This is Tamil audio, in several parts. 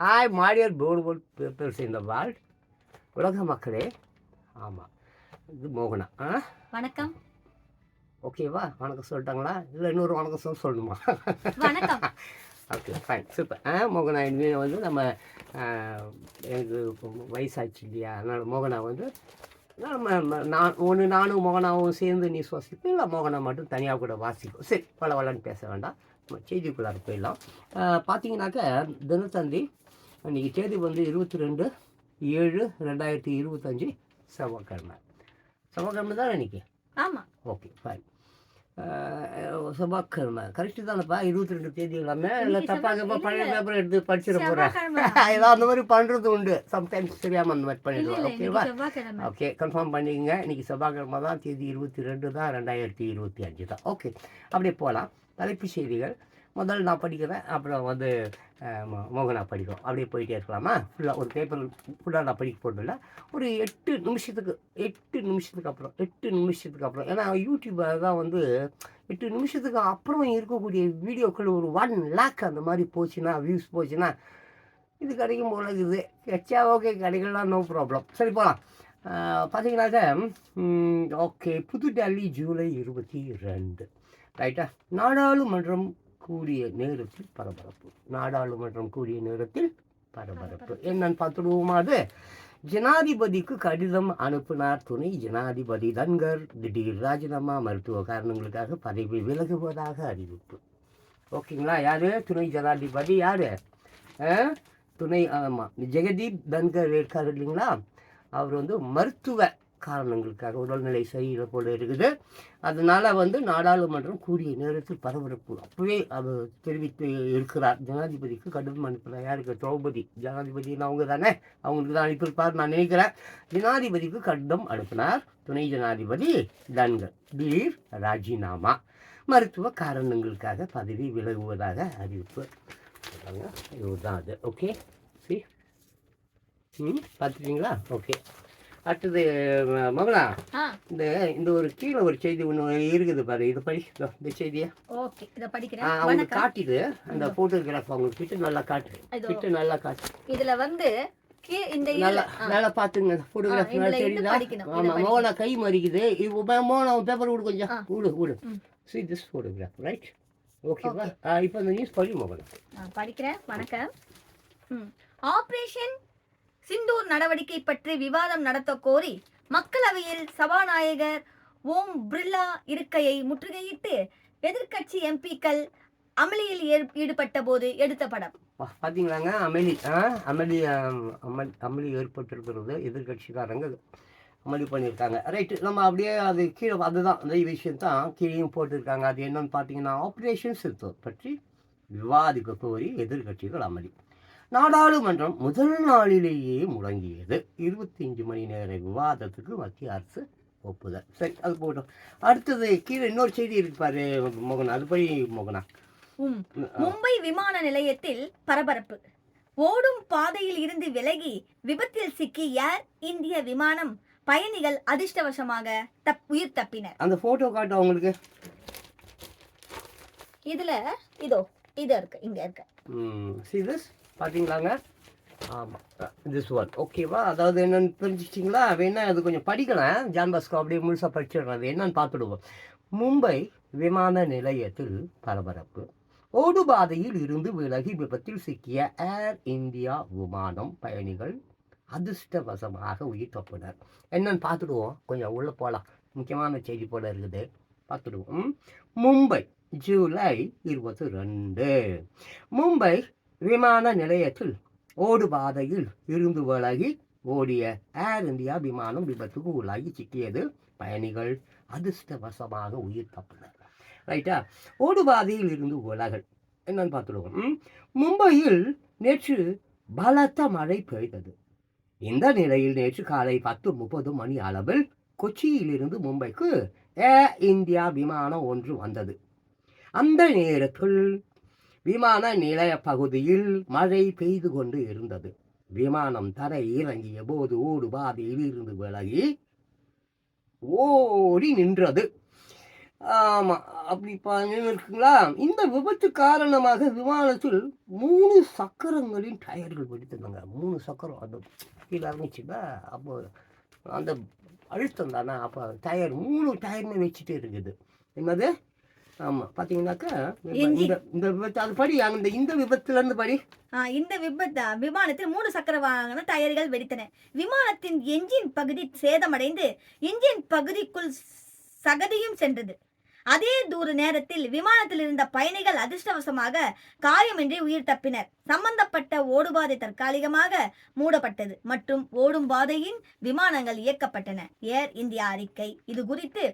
Hi my dear beautiful peoples world world உலக மக்களே. ஆமாம் இது மோகனா ஆ? வணக்கம். ஓகேவா வணக்கம் சொல்லிட்டாங்களா? இல்லை இன்னொரு வணக்கம் சொல்ல சொல்லணுமா? வணக்கம். ஓகே ஃபைன் சூப்பர் ஆ மோகனா இனிமேல் வந்து நம்ம எனக்கு வயசாச்சு இல்லையா? அதனால் மோகனா வந்து நம்ம நான் ஒன்று நானும் மோகனாவும் சேர்ந்து நீ சுவாசிப்போம் இல்லை மோகனா மட்டும் தனியாக கூட வாசிக்கும். சரி பல வளன்னு பேச வேண்டாம். நம்ம செய்திக்குள்ளார போயிடலாம். பார்த்தீங்கன்னாக்க தினத்தந்தி இன்னைக்கு தேதி வந்து இருபத்தி ரெண்டு ஏழு ரெண்டாயிரத்தி இருபத்தஞ்சி செவ்வாய்க்கிழமை. செவ்வாய்க்கிழமை தான் இன்னைக்கு? ஆமா. ஓகே ஃபைன் செவ்வாய்க்கிழமை. கரெக்டு தானேப்பா இருபத்தி ரெண்டு தேதி எல்லாமே? இல்லை தப்பாக செவ்வாய்- பழைய. பேப்பர் எடுத்து படிச்சிட போகிறேன் ஏதாவது அந்த மாதிரி பண்ணுறது உண்டு. சம்டைம்ஸ் தெரியாமல் அந்த மாதிரி இல்ல ஓகேவா ஓகே கன்ஃபார்ம் பண்ணிக்கங்க. இன்னைக்கு செவ்வாய்க்கிழமை தான் தேதி இருபத்தி ரெண்டு தான் ரெண்டாயிரத்தி இருபத்தி அஞ்சு தான். ஓகே அப்படியே போகலாம் தலைப்பு செய்திகள். முதல்ல நான் படிக்கிறேன் அப்புறம் வந்து மோ- மோகனா படிக்கும். அப்படியே போயிட்டே இருக்கலாமா? ஃபுல்லாக ஒரு பேப்பர் ஃபுல்லாக நான் படிக்க போகிறதில்ல ஒரு எட்டு நிமிஷத்துக்கு எட்டு நிமிஷத்துக்கு அப்புறம் எட்டு நிமிஷத்துக்கு அப்புறம். ஏன்னா யூடியூப் தான் வந்து எட்டு நிமிஷத்துக்கு அப்புறம் இருக்கக்கூடிய வீடியோக்கள் ஒரு ஒன் லேக் அந்த மாதிரி போச்சுன்னா வியூஸ் போச்சுன்னா இது கிடைக்கும் போல இருக்குது. எச்சா ஓகே கிடைக்கலாம் நோ ப்ராப்ளம் சரி போகலாம் பார்த்தீங்கன்னாக்க ஓகே புது டெல்லி ஜூலை இருபத்தி ரெண்டு. ரைட்டா நாடாளுமன்றம் கூடிய நேரத்தில் பரபரப்பு. நாடாளுமன்றம் கூடிய நேரத்தில் பரபரப்பு. என்னன்னு பார்த்துடுவோமா அது? ஜனாதிபதிக்கு கடிதம் அனுப்பினார் துணை ஜனாதிபதி தன்கர். திடீர் ராஜினாமா மருத்துவ காரணங்களுக்காக பதவி விலகுவதாக அறிவிப்பு. ஓகேங்களா? யாரு? துணை ஜனாதிபதி யாரு? துணை ஆமாம் ஜெகதீப் தன்கர் இருக்கார் இல்லைங்களா? அவர் வந்து மருத்துவ காரணங்களுக்காக உடல்நிலை சரியில்லை போல இருக்குது. அதனால் வந்து நாடாளுமன்றம் கூடிய நேரத்தில் பரபரப்பு. அப்பவே அவர் தெரிவித்து இருக்கிறார். ஜனாதிபதிக்கு கடிதம் அனுப்பினார் யாருக்கு? திரௌபதி. ஜனாதிபதினு அவங்க தானே? அவங்களுக்கு தான் அனுப்பியிருப்பார் நான் நினைக்கிறேன். ஜனாதிபதிக்கு கடிதம் அனுப்பினார் துணை ஜனாதிபதி தன்கர். திடீர் ராஜினாமா. மருத்துவ காரணங்களுக்காக பதவி விலகுவதாக அறிவிப்பு. இதுதான் அது. ஓகே சி ம்? பார்த்துட்டீங்களா? ஓகே அடுத்தது மகளா இந்த இந்த ஒரு கீழே ஒரு செய்தி ஒன்று இருக்குது பாரு இது படி இந்த செய்தியை? ஓகே இத படிக்கிறேன். வணக்கம். காட்டிடு அந்த ஃபோட்டோகிராஃப் அவங்களுக்கு கிட்ட நல்லா காட்டு. கிட்ட நல்லா காட்டு. இதுல வந்து நல்லா ஆ, இதுல நல்லா தெரியுதா? படிக்கணும். மோகனா கை மறிக்குது. இப்போ மோகனா பேப்பர் விடு கொஞ்சம். விடு விடு. சி திஸ் ஃபோட்டோகிராஃப் ரைட் ஓகேவா. இப்போ அந்த நியூஸ் படி மோகனா? படிக்கிறேன். வணக்கம். ஆபரேஷன் சிந்தூர் நடவடிக்கை பற்றி விவாதம் நடத்த கோரி மக்களவையில் சபாநாயகர் ஓம் பிர்லா இருக்கையை முற்றுகையிட்டு எதிர்க்கட்சி எம்பிக்கள் அமளியில் ஏற்- ஈடுபட்ட போது எடுத்த படம். பார்த்தீங்களாங்க அமளி ஆ அமளி அமல் அமளி அமளி ஏற்பட்டிருக்கிறது எதிர்கட்சிக்காரங்க அமளி பண்ணியிருக்காங்க. ரைட்டு நம்ம அப்படியே அது கீழே அதுதான். அந்த விஷயம் தான் கீழேயும் போட்டிருக்காங்க. அது என்னன்னு பார்த்தீங்கன்னா ஆப்ரேஷன் சித்தூர் பற்றி விவாதிக்க கோரி எதிர்கட்சிகள் அமளி. நாடாளுமன்றம் முதல் நாளிலேயே முடங்கியது. இருபத்தஞ்சு மணி நேர விவாதத்துக்கு மத்திய அரசு ஒப்புதல். சரி அது போட்டோம் அடுத்தது கீழே இன்னொரு செய்தி இருக்கு பாரு மோகனா. அது படி மோகனா. மும்பை விமான நிலையத்தில் பரபரப்பு. ஓடும் பாதையில் இருந்து விலகி விபத்தில் சிக்கி ஏர் இந்திய விமானம். பயணிகள் அதிர்ஷ்டவசமாக தப் உயிர் தப்பினர். அந்த ஃபோட்டோ காட்டு அவங்களுக்கு இதுல இதோ இது இருக்கு இங்க இருக்கு. பார்த்தீங்களாங்க ஆமாம் திஸ் ஒன் ஓகேவா அதாவது என்னென்னு தெரிஞ்சிச்சிங்களா வேணா அது கொஞ்சம் படிக்கலாம். ஜான் பாஸ்கோ அப்படியே முழுசாக படிச்சிடுறேன் அது என்னன்னு பார்த்துடுவோம். மும்பை விமான நிலையத்தில் பரபரப்பு. ஓடுபாதையில் இருந்து விலகி விபத்தில் சிக்கிய ஏர் இந்தியா விமானம் பயணிகள் அதிர்ஷ்டவசமாக உயிர் தப்பினர். என்னன்னு பார்த்துடுவோம். கொஞ்சம் உள்ளே போகலாம் முக்கியமான செய்தி போல இருக்குது. பார்த்துடுவோம். மும்பை ஜூலை இருபத்தி ரெண்டு. மும்பை விமான நிலையத்தில் ஓடுபாதையில் இருந்து விலகி ஓடிய ஏர் இந்தியா விமானம் விபத்துக்கு உள்ளாகி சிக்கியது. பயணிகள் அதிர்ஷ்டவசமாக உயிர் தப்பினர். ரைட்டா ஓடுபாதையில் இருந்து உலகல் என்னன்னு பார்த்துடுவோம். மும்பையில் நேற்று பலத்த மழை பெய்தது. இந்த நிலையில் நேற்று காலை பத்து முப்பது மணி அளவில் கொச்சியிலிருந்து மும்பைக்கு ஏர் இந்தியா விமானம் ஒன்று வந்தது. அந்த நேரத்தில் விமான நிலைய பகுதியில் மழை பெய்து கொண்டு இருந்தது. விமானம் தரை இறங்கிய போது ஓடு பாதையில் இருந்து விலகி ஓடி நின்றது. ஆமாம் அப்படி இருக்குங்களா? இந்த விபத்து காரணமாக விமானத்தில் மூணு சக்கரங்களின் டயர்கள் வெடித்திருந்தாங்க. மூணு சக்கரம் அந்த கீழே இறங்கிச்சுன்னா அப்போ அந்த அழுத்தம் தானே அப்போ டயர் மூணு டயர்னு வச்சுட்டே இருக்குது. என்னது? ஆமாம் பார்த்தீங்கன்னாக்கா. இந்த இந்த விபத்து அது படி அந்த இந்த விபத்துலேருந்து படி. இந்த விபத்து? விமானத்தில் மூணு சக்கர வாகன டயர்கள் வெடித்தன. விமானத்தின் என்ஜின் பகுதி சேதமடைந்து என்ஜின் பகுதிக்குள் சகதியும் சென்றது. அதே தூர நேரத்தில் விமானத்தில் இருந்த பயணிகள் அதிர்ஷ்டவசமாக காயமின்றி உயிர் தப்பினர். சம்பந்தப்பட்ட ஓடுபாதை தற்காலிகமாக மூடப்பட்டது. மற்றும் ஓடும் பாதையின் விமானங்கள் இயக்கப்பட்டன. ஏர் இந்தியா அறிக்கை. இது குறித்து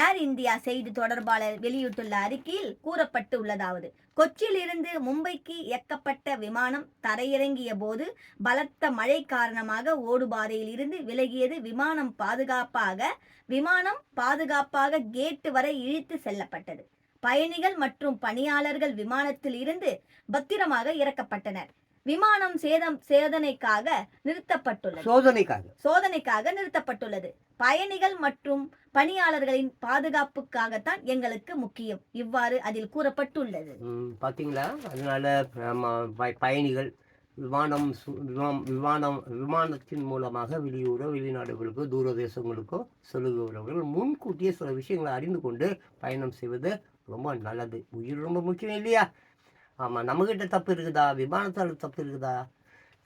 ஏர் இந்தியா செய்தி தொடர்பாளர் வெளியிட்டுள்ள அறிக்கையில் கூறப்பட்டு உள்ளதாவது கொச்சியிலிருந்து மும்பைக்கு இயக்கப்பட்ட விமானம் தரையிறங்கிய போது பலத்த மழை காரணமாக ஓடுபாதையில் இருந்து விலகியது விமானம் பாதுகாப்பாக விமானம் பாதுகாப்பாக கேட் வரை இழுத்து செல்லப்பட்டது. பயணிகள் மற்றும் பணியாளர்கள் விமானத்தில் இருந்து பத்திரமாக இறக்கப்பட்டனர். விமானம் சேதம் சேதனைக்காக நிறுத்தப்பட்டுள்ளது. சோதனைக்காக. சோதனைக்காக நிறுத்தப்பட்டுள்ளது. பயணிகள் மற்றும் பணியாளர்களின் பாதுகாப்புக்காகத்தான் எங்களுக்கு முக்கியம். இவ்வாறு அதில் கூறப்பட்டுள்ளது. ம், பாத்தீங்களா? அதனால நம்ம பயணிகள் விமானம் விமானம் விமானத்தின் மூலமாக வெளியூரோ வெளிநாடுகளுக்கோ தூர தேசங்களுக்கோ செல்லுகிறவர்கள் முன்கூட்டியே சில விஷயங்களை அறிந்து கொண்டு பயணம் செய்வது ரொம்ப நல்லது. உயிர் ரொம்ப முக்கியம் இல்லையா? ஆமாம் நம்மக்கிட்ட தப்பு இருக்குதா? விமானத்தால் தப்பு இருக்குதா?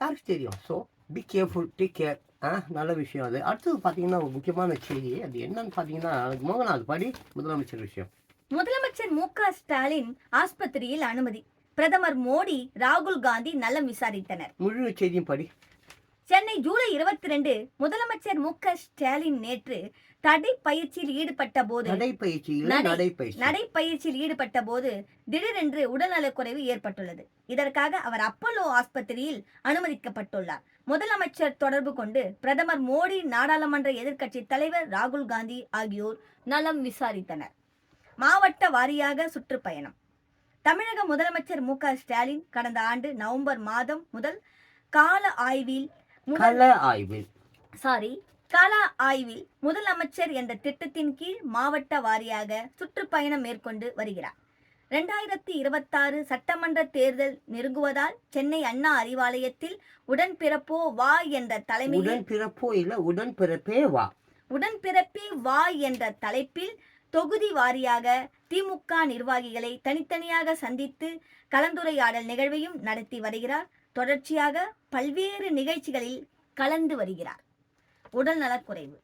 யாருக்கு தெரியும்? So be careful take care ஆ நல்ல விஷயம் அது. அடுத்தது பார்த்தீங்கன்னா ஒரு முக்கியமான செய்தி. அது என்னன்னு பார்த்தீங்கன்னா மோகனாத் படி முதலமைச்சர் விஷயம். முதலமைச்சர் மு க ஸ்டாலின் ஆஸ்பத்திரியில் அனுமதி. பிரதமர் மோடி ராகுல் காந்தி நலம் விசாரித்தனர். முழு செய்தியும் படி. சென்னை ஜூலை இருபத்தி ரெண்டு முதலமைச்சர் மு க ஸ்டாலின் நேற்று தடை பயிற்சியில் ஈடுபட்ட போது நடைப்பயிற்சியில் நடை- நடைப்பயிற்சி. நடைப்பயிற்சியில் ஈடுபட்ட போது திடீரென்று உடல்நலக்குறைவு ஏற்பட்டுள்ளது. இதற்காக அவர் அப்பல்லோ ஆஸ்பத்திரியில் அனுமதிக்கப்பட்டுள்ளார். முதலமைச்சர் தொடர்பு கொண்டு பிரதமர் மோடி நாடாளுமன்ற எதிர்க்கட்சி தலைவர் ராகுல் காந்தி ஆகியோர் நலம் விசாரித்தனர். மாவட்ட வாரியாக சுற்றுப்பயணம். தமிழக முதலமைச்சர் மு க ஸ்டாலின் கடந்த ஆண்டு நவம்பர் மாதம் முதல் கால ஆய்வில் கள ஆய்வில் சாரி கால ஆய்வில் முதலமைச்சர் என்ற திட்டத்தின் கீழ் மாவட்ட வாரியாக சுற்றுப்பயணம் மேற்கொண்டு வருகிறார். ரெண்டாயிரத்தி இருபத்தாறு சட்டமன்ற தேர்தல் நெருங்குவதால் சென்னை அண்ணா அறிவாலயத்தில் உடன்பிறப்போ வா என்ற தலைமையில் உடன் பிறப்போ இல்ல உடன் பிறப்பே வா. உடன்பிறப்பே வா என்ற தலைப்பில் தொகுதி வாரியாக திமுக நிர்வாகிகளை தனித்தனியாக சந்தித்து கலந்துரையாடல் நிகழ்வையும் நடத்தி வருகிறார். தொடர்ச்சியாக பல்வேறு நிகழ்ச்சிகளில் கலந்து வருகிறார். உடல் நலக்குறைவு.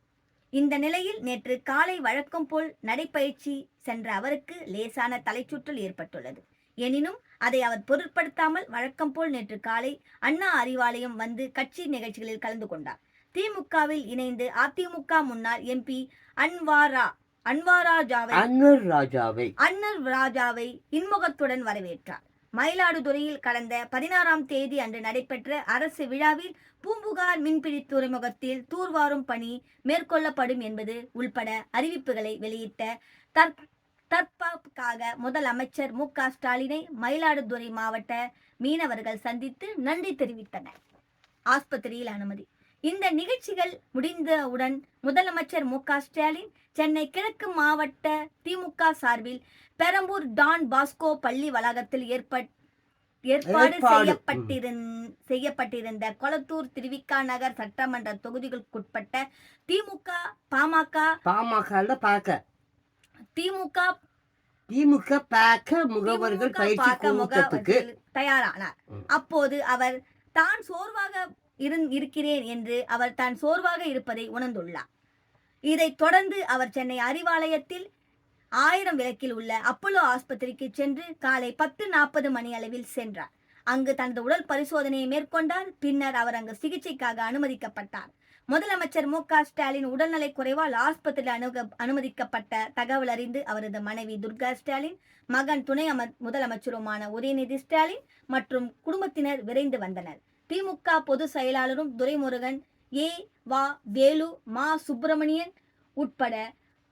இந்த நிலையில் நேற்று காலை வழக்கம் போல் நடைப்பயிற்சி சென்ற அவருக்கு லேசான தலைச்சுற்றல் ஏற்பட்டுள்ளது. எனினும் அதை அவர் பொருட்படுத்தாமல் வழக்கம் போல் நேற்று காலை அண்ணா அறிவாலயம் வந்து கட்சி நிகழ்ச்சிகளில் கலந்து கொண்டார். திமுகவில் இணைந்து அதிமுக முன்னாள் எம்பி அன்வாரா அன்வாராஜாவை அன்வர் ராஜாவை. அன்னர் ராஜாவை இன்முகத்துடன் வரவேற்றார். மயிலாடுதுறையில் கடந்த பதினாறாம் தேதி அன்று நடைபெற்ற அரசு விழாவில் பூம்புகார் மின்பிடி துறைமுகத்தில் தூர்வாரும் பணி மேற்கொள்ளப்படும் என்பது உள்பட அறிவிப்புகளை வெளியிட்ட தற் தற்பாப்புக்காக முதலமைச்சர் மு க ஸ்டாலினை மயிலாடுதுறை மாவட்ட மீனவர்கள் சந்தித்து நன்றி தெரிவித்தனர். ஆஸ்பத்திரியில் அனுமதி. இந்த நிகழ்ச்சிகள் முடிந்தவுடன் முதலமைச்சர் மு க ஸ்டாலின் சென்னை கிழக்கு மாவட்ட திமுக சார்பில் பெரம்பூர் டான் பாஸ்கோ பள்ளி வளாகத்தில் ஏற்பட். செய்யப்பட்டிருந் செய்யப்பட்டிருந்த கொளத்தூர் திருவிக்கா நகர் சட்டமன்ற தொகுதிகளுக்குட்பட்ட திமுக பாமக பாமக பார்க்க திமுக திமுக பாக்க முகவர்கள் பயிற்சி பாக்க தயாரானார். அப்போது அவர் தான் சோர்வாக இருந்- இருக்கிறேன் என்று அவர் தான் சோர்வாக இருப்பதை உணர்ந்துள்ளார் இதைத் தொடர்ந்து அவர் சென்னை அறிவாலயத்தில் ஆயிரம் விளக்கில் உள்ள அப்போலோ ஆஸ்பத்திரிக்கு சென்று காலை பத்து நாற்பது மணி அளவில் சென்றார். அங்கு தனது உடல் பரிசோதனையை மேற்கொண்டார். பின்னர் அவர் அங்கு சிகிச்சைக்காக அனுமதிக்கப்பட்டார். முதலமைச்சர் மு க ஸ்டாலின் உடல்நலை குறைவால் ஆஸ்பத்திரியில் அணுக அனுமதிக்கப்பட்ட தகவல் அறிந்து அவரது மனைவி துர்கா ஸ்டாலின் மகன் துணை அம முதலமைச்சருமான உதயநிதி ஸ்டாலின் மற்றும் குடும்பத்தினர் விரைந்து வந்தனர். திமுக பொதுச் செயலாளரும் துரைமுருகன் ஏ வா வேலு மா சுப்பிரமணியன் உட்பட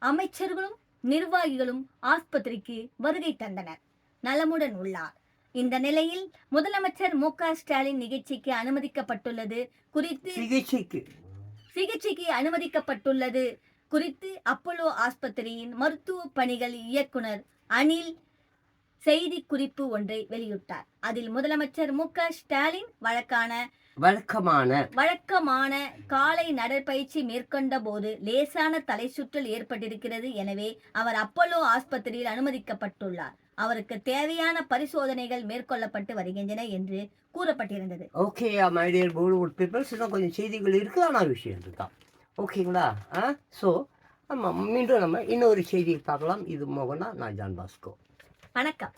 அமைச்சர்களும் நிர்வாகிகளும் ஆஸ்பத்திரிக்கு வருகை தந்தனர். நலமுடன் உள்ளார். இந்த நிலையில் முதலமைச்சர் மு க ஸ்டாலின் நிகழ்ச்சிக்கு அனுமதிக்கப்பட்டுள்ளது குறித்து சிகிச்சைக்கு. சிகிச்சைக்கு அனுமதிக்கப்பட்டுள்ளது குறித்து அப்போலோ ஆஸ்பத்திரியின் மருத்துவ பணிகள் இயக்குனர் அனில் செய்தி குறிப்பு ஒன்றை வெளியிட்டார். அதில் முதலமைச்சர் மு க ஸ்டாலின் வழக்கான வழக்கமான வழக்கமான காலை நடைப்பயிற்சி மேற்கொண்ட போது லேசான தலை சுற்றல் ஏற்பட்டிருக்கிறது. எனவே அவர் அப்போலோ ஆஸ்பத்திரியில் அனுமதிக்கப்பட்டுள்ளார். அவருக்கு தேவையான பரிசோதனைகள் மேற்கொள்ளப்பட்டு வருகின்றன என்று கூறப்பட்டிருந்தது. Okay my dear Bollywood peoples இன்னும் கொஞ்சம் செய்திகள் இருக்குது ஆனால் விஷயம் இதுதான். ஓகேங்களா ஆ? ஸோ ஆமாம் மீண்டும் நம்ம இன்னொரு செய்தியை பார்க்கலாம். இது மோகனா நான் ஜான் பாஸ்கோ. வணக்கம்.